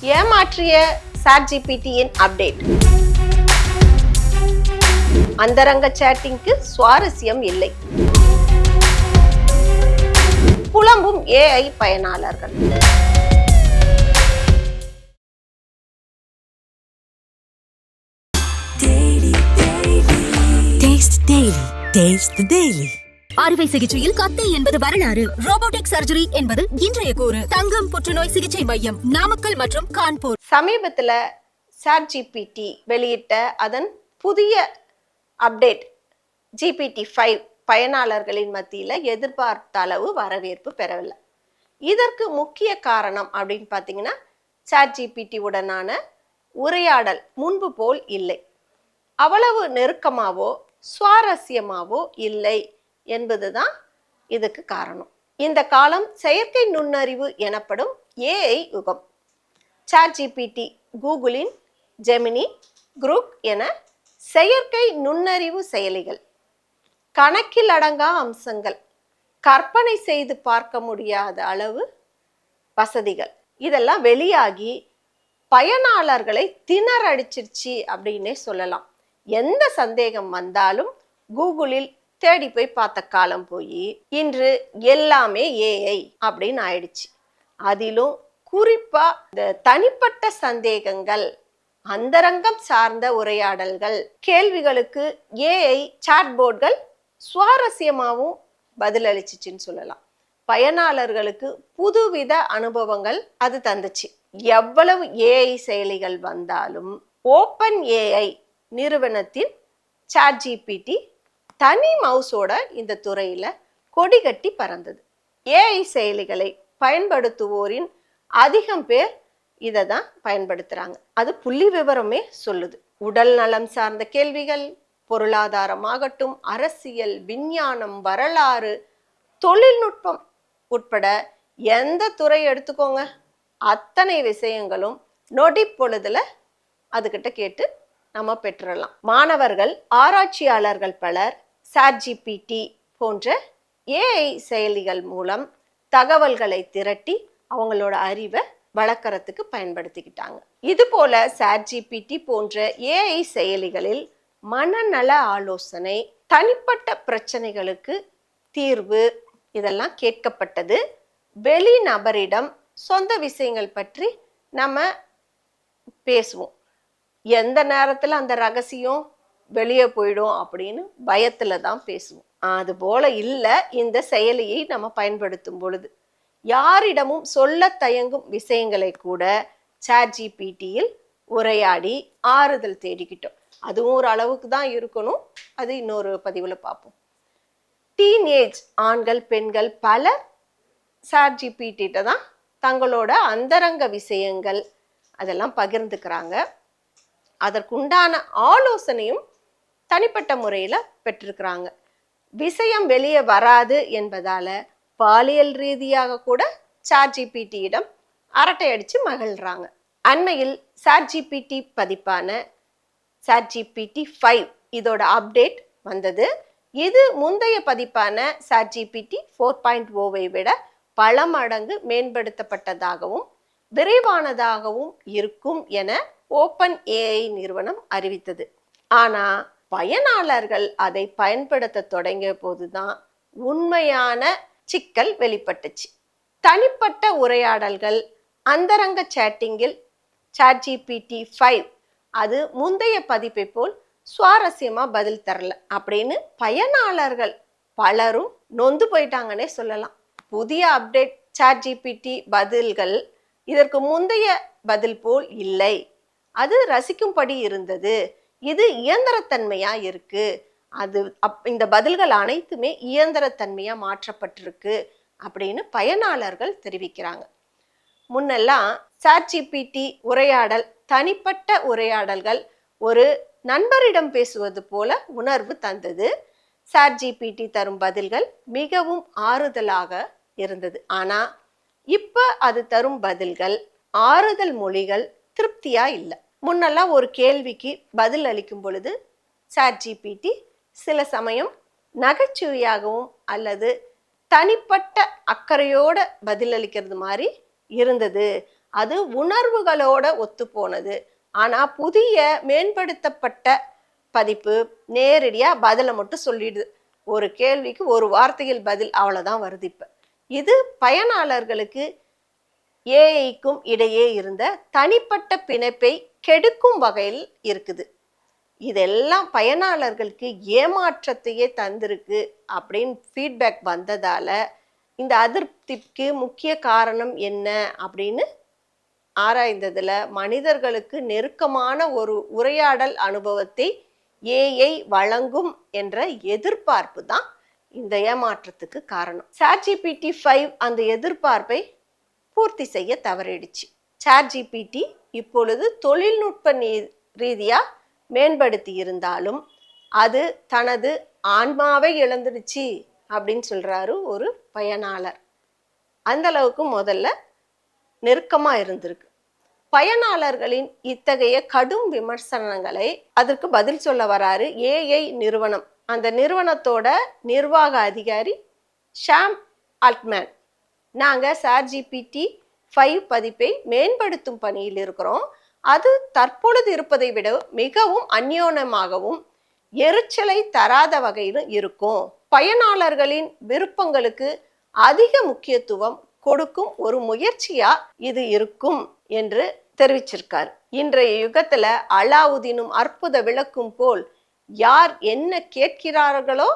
ஏமாற்றிய chat ஜிபிடியின் update அந்தரங்க சேட்டிங்க்கு சுவாரஸ்யம் இல்லை புலம்பும் ஏஐ பயனாளர்கள் Taste Daily. Taste the Daily. அறுவை சிகிச்சையில் கத்தை என்பது வரலாறு. ரோபோட்டிக் சர்ஜரி என்பது இன்றைய கூறு. தங்கம் புற்றுநோய் சிகிச்சை மையம் நாமக்கல் மற்றும் கான்பூர். சமீபத்தில் சாட் ஜிபிடி வெளியிட்ட அதன் புதிய அப்டேட் ஜிபிடி ஃபைவ் பயனாளர்களின் மத்தியில் எதிர்பார்த்த அளவு வரவேற்பு பெறவில்லை. இதற்கு முக்கிய காரணம் அப்படின்னு பார்த்தீங்கன்னா சாட் ஜிபிடி உடனான உரையாடல் முன்பு போல் இல்லை. அவ்வளவு நெருக்கமாவோ சுவாரஸ்யமாவோ இல்லை. என்பது தான் இதுக்கு காரணம். இந்த காலம் செயற்கை நுண்ணறிவு எனப்படும் ஏஐ யுகம். சாட் ஜிபிடி கூகுளின் ஜெமினி குரூப் என செயற்கை நுண்ணறிவு செயலிகள் கணக்கில் அடங்கா அம்சங்கள் கற்பனை செய்து பார்க்க முடியாத அளவு வசதிகள். இதெல்லாம் வெளியாகி பயனாளர்களை திணறடிச்சிருச்சு அப்படின்னே சொல்லலாம். எந்த சந்தேகம் வந்தாலும் கூகுளில் தேடி போய் பார்த்த காலம் போய் இன்று எல்லாமே ஏஐ அப்படின்னு ஆயிடுச்சு. அதிலும் குறிப்பா இந்த தனிப்பட்ட சந்தேகங்கள் அந்தரங்கம் சார்ந்த உரையாடல்கள் கேள்விகளுக்கு ஏஐ சாட்போர்ட்கள் சுவாரஸ்யமாகவும் பதிலளிச்சிச்சுன்னு சொல்லலாம். பயனாளர்களுக்கு புதுவித அனுபவங்கள் அது தந்துச்சு. எவ்வளவு ஏஐ செயலிகள் வந்தாலும் ஓப்பன் ஏஐ நிறுவனத்தின் சாட் ஜிபிடி தனி மவுஸோட இந்த துறையில கொடி கட்டி பறந்தது. ஏஐ செயலிகளை பயன்படுத்துவோரின் அதிகம் பேர் இதை தான் பயன்படுத்துகிறாங்க அது புள்ளி விவரமே சொல்லுது. உடல் நலம் சார்ந்த கேள்விகள் பொருளாதாரமாகட்டும் அரசியல் விஞ்ஞானம் வரலாறு தொழில்நுட்பம் உட்பட எந்த துறை எடுத்துக்கோங்க அத்தனை விஷயங்களும் நொடி பொழுதுல அதுகிட்ட கேட்டு நம்ம பெற்றுடலாம் மாணவர்கள் ஆராய்ச்சியாளர்கள் பலர் சாட்ஜிபிடி போன்ற ஏஐ செயலிகள் மூலம் தகவல்களை திரட்டி அவங்களோட அறிவை வளர்க்கறதுக்கு பயன்படுத்திக்கிட்டாங்க. இது போல சாட்ஜிபிடி போன்ற ஏஐ செயலிகளில் மனநல ஆலோசனை தனிப்பட்ட பிரச்சனைகளுக்கு தீர்வு இதெல்லாம் கேட்கப்பட்டது. வெளி நபரிடம் சொந்த விஷயங்கள் பற்றி நம்ம பேசுவோம். எந்த நேரத்தில் அந்த ரகசியம் வெளியே போயிடும் அப்படின்னு பயத்தில் தான் பேசுவோம். அது போல இல்லை இந்த செயலியை நம்ம பயன்படுத்தும் பொழுது. யாரிடமும் சொல்ல தயங்கும் விஷயங்களை கூட சாட் ஜிபிடியில் உரையாடி ஆறுதல் தேடிக்கிட்டோம். அதுவும் ஒரு அளவுக்கு தான் இருக்கணும். அது இன்னொரு பதிவில் பார்ப்போம். டீனேஜ் ஆண்கள் பெண்கள் பல சாட் ஜிபிடிட்ட தான் தங்களோட அந்தரங்க விஷயங்கள் அதெல்லாம் பகிர்ந்துக்கிறாங்க. அதற்குண்டான ஆலோசனையும் தனிப்பட்ட முறையில் பெற்றிருக்கிறாங்க. விஷயம் வெளியே வராது என்பதால பாலியல் ரீதியாக கூட சார் ஜிபிடியிடம் அரட்டை அடித்து மகிழ்கிறாங்க அண்மையில் சார் ஜிபிடி பதிப்பான சார் ஜிபிடி ஃபைவ் இதோட அப்டேட் வந்தது. இது முந்தைய பதிப்பான சார் ஜிபிடி ஃபோர் பாயிண்ட் ஓவை விட பல மடங்கு மேம்படுத்தப்பட்டதாகவும் விரைவானதாகவும் இருக்கும் என ஓப்பன் ஏஐ நிறுவனம் அறிவித்தது. ஆனால் பயனாளர்கள் அதை பயன்படுத்த தொடங்கிய போதுதான் உண்மையான சிக்கல் வெளிப்பட்டுச்சு. தனிப்பட்ட உரையாடல்கள் அந்தரங்க சேட்டிங்கில் சாட் ஜிபிடி ஃபைவ் அது முந்தைய பதிப்பை போல் சுவாரஸ்யமாக பதில் தரல அப்படின்னு பயனாளர்கள் பலரும் நொந்து போயிட்டாங்கன்னே சொல்லலாம். புதிய அப்டேட் சாட் ஜிபிடி பதில்கள் இதற்கு முந்தைய பதில் போல் இல்லை. அது ரசிக்கும்படி இருந்தது. இது இயந்திரத்தன்மையா இருக்கு? அது அப் இந்த பதில்கள் அனைத்துமே இயந்திரத்தன்மையா மாற்றப்பட்டிருக்கு அப்படின்னு பயனாளர்கள் தெரிவிக்கிறாங்க. முன்னெல்லாம் சாட்சிபிடி உரையாடல் தனிப்பட்ட உரையாடல்கள் ஒரு நண்பரிடம் பேசுவது போல உணர்வு தந்தது. சார் ஜிபிடி தரும் பதில்கள் மிகவும் ஆறுதலாக இருந்தது. ஆனால் இப்போ அது தரும் பதில்கள் ஆறுதல் மொழிகள் திருப்தியாக இல்லை. முன்னெல்லாம் ஒரு கேள்விக்கு பதில் அளிக்கும் பொழுது சாட் ஜிபிடி சில சமயம் நகைச்சுவையாகவும் அல்லது தனிப்பட்ட அக்கறையோட பதிலளிக்கிறது மாதிரி இருந்தது. அது உணர்வுகளோட ஒத்து போனது ஆனா புதிய மேம்படுத்தப்பட்ட பதிப்பு நேரடியா பதிலை மட்டும் சொல்லிடுது. ஒரு கேள்விக்கு ஒரு வார்த்தையில் பதில் அவ்வளவுதான் வருது இப்ப. இது பயனாளர்களுக்கு ஏஐக்கும் இடையே இருந்த தனிப்பட்ட பிணைப்பை கெடுக்கும் வகையில் இருக்குது. இதெல்லாம் பயனாளர்களுக்கு ஏமாற்றத்தையே தந்திருக்கு அப்படின்னு ஃபீட்பேக் வந்ததால் இந்த அதிருப்திக்கு முக்கிய காரணம் என்ன அப்படின்னு ஆராய்ந்ததில் மனிதர்களுக்கு நெருக்கமான ஒரு உரையாடல் அனுபவத்தை ஏஐ வழங்கும் என்ற எதிர்பார்ப்பு தான் இந்த ஏமாற்றத்துக்கு காரணம். சாட்ஜிபிடி ஃபைவ் அந்த எதிர்பார்ப்பை பூர்த்தி செய்ய தவறிடுச்சு. சாட் ஜிபிடி இப்பொழுது தொழில்நுட்ப நீ- ரீதியாக மேம்படுத்தி இருந்தாலும் அது தனது ஆன்மாவை இழந்துடுச்சு அப்படின்னு சொல்கிறாரு ஒரு பயனாளர். அந்த அளவுக்கு முதல்ல நெருக்கமாக இருந்திருக்கு. பயனாளர்களின் இத்தகைய கடும் விமர்சனங்களை அதற்கு பதில் சொல்ல வராரு ஏஐ நிறுவனம். அந்த நிறுவனத்தோட நிர்வாக அதிகாரி ஷாம் அல்ட்மேன். நாங்கள் சார்ஜிபிடி ஃபைவ் பதிப்பை மேம்படுத்தும் பணியில் இருக்கிறோம். அது தற்பொழுது இருப்பதை விட மிகவும் அந்யோனமாகவும் எரிச்சலை தராத வகையிலும் இருக்கும். பயனாளர்களின் விருப்பங்களுக்கு அதிக முக்கியத்துவம் கொடுக்கும் ஒரு முயற்சியா இது இருக்கும் என்று தெரிவிச்சிருக்கார். இன்றைய யுகத்துல அலாவுதீனும் அற்புத விளக்கும் போல் யார் என்ன கேட்கிறார்களோ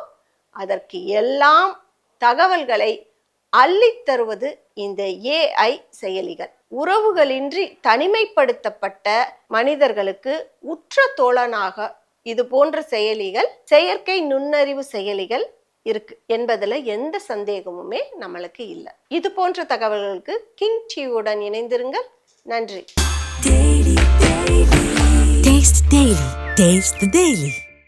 அதற்கு எல்லாம் தகவல்களை அள்ளித் தருவது இந்த ஏஐ செயலிகள். உறவுகளின்றி தனிமைப்படுத்தப்பட்ட மனிதர்களுக்கு உற்ற தோழனாக இது போன்ற செயலிகள் செயற்கை நுண்ணறிவு செயலிகள் இருக்கு என்பதில் எந்த சந்தேகமுமே நம்மளுக்கு இல்லை. இது போன்ற தகவல்களுக்கு கிங் டிவியுடன் இணைந்திருங்கள். நன்றி. Taste the Daily.